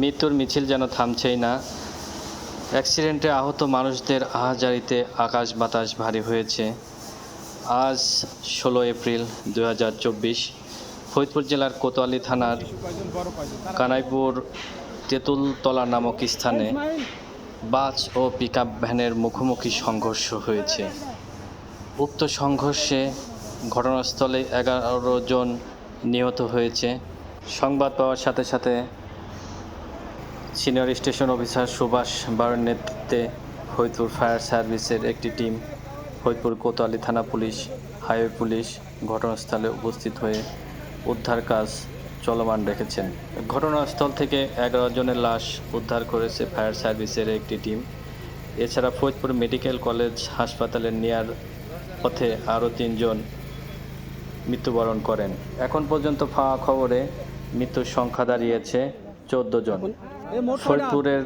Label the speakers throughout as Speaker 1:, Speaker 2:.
Speaker 1: মৃত্যুর মিছিল যেন থামছেই না। অ্যাক্সিডেন্টে আহত মানুষদের আহাজারিতে আকাশ বাতাস ভারী হয়েছে। আজ ষোলো এপ্রিল দু হাজার চব্বিশ, ফরিদপুর জেলার কোতোয়ালি থানার কানাইপুর তেঁতুলতলা নামক স্থানে বাস ও পিকআপ ভ্যানের মুখোমুখি সংঘর্ষ হয়েছে। উক্ত সংঘর্ষে ঘটনাস্থলে এগারো জন নিহত হয়েছে। সংবাদ পাওয়ার সাথে সাথে সিনিয়র স্টেশন অফিসার সুভাষ বারের নেতৃত্বে ফরিদপুর ফায়ার সার্ভিসের একটি টিম ফরিদপুর কোতোয়ালি থানা পুলিশ, হাইওয়ে পুলিশ ঘটনাস্থলে উপস্থিত হয়ে উদ্ধার কাজ চলমান রেখেছেন। ঘটনাস্থল থেকে এগারো জনের লাশ উদ্ধার করেছে ফায়ার সার্ভিসের একটি টিম। এছাড়া ফরিদপুর মেডিকেল কলেজ হাসপাতালে নেয়ার পথে আরও তিনজন মৃত্যুবরণ করেন। এখন পর্যন্ত পাওয়া খবরে মৃত্যুর সংখ্যা দাঁড়িয়েছে চোদ্দ জন। ফরিদপুরের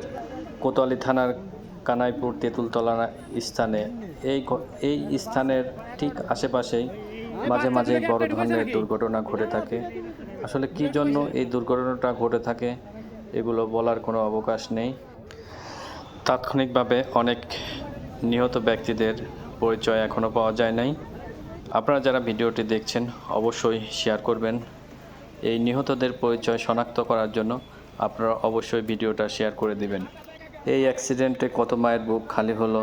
Speaker 1: কোতোয়ালি থানার কানাইপুর তেঁতুলতলা স্থানে। এই এই স্থানের ঠিক আশেপাশেই মাঝে মাঝে বড় ধরনের দুর্ঘটনা ঘটে থাকে। আসলে কি জন্য এই দুর্ঘটনাটা ঘটে থাকে, এগুলো বলার কোনো অবকাশ নেই। তাৎক্ষণিকভাবে অনেক নিহত ব্যক্তিদের পরিচয় এখনও পাওয়া যায় নাই। আপনারা যারা ভিডিওটি দেখছেন, অবশ্যই শেয়ার করবেন। এই নিহতদের পরিচয় শনাক্ত করার জন্য আপনারা অবশ্যই ভিডিওটা শেয়ার করে দিবেন। এই অ্যাক্সিডেন্টে কত মায়ের বুক খালি হলো,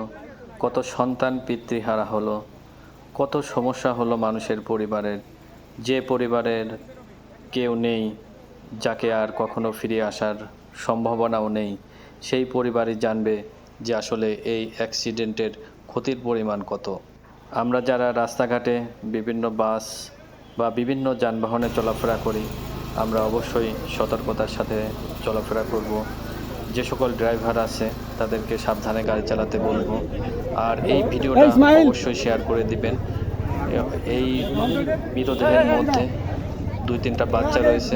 Speaker 1: কত সন্তান পিতৃহারা হলো, কত সমস্যা হলো মানুষের পরিবারের। যে পরিবারের কেউ নেই, যাকে আর কখনো ফিরে আসার সম্ভাবনাও নেই, সেই পরিবারই জানবে যে আসলে এই অ্যাক্সিডেন্টের ক্ষতির পরিমাণ কত। আমরা যারা রাস্তাঘাটে বিভিন্ন বাস বা বিভিন্ন যানবাহনে চলাফেরা করি আমরা অবশ্যই সতর্কতার সাথে চলাফেরা করব। যে সকল ড্রাইভার আছে তাদেরকে সাবধানে গাড়ি চালাতে বলব। আর এই ভিডিওটা অবশ্যই শেয়ার করে দিবেন। এই মৃতদেহের মধ্যে দুই তিনটা বাচ্চা রয়েছে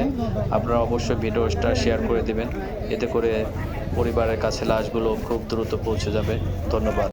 Speaker 1: আপনারা অবশ্যই ভিডিওটা শেয়ার করে দিবেন। এতে করে পরিবারের কাছে লাশগুলো খুব দ্রুত পৌঁছে যাবে। ধন্যবাদ।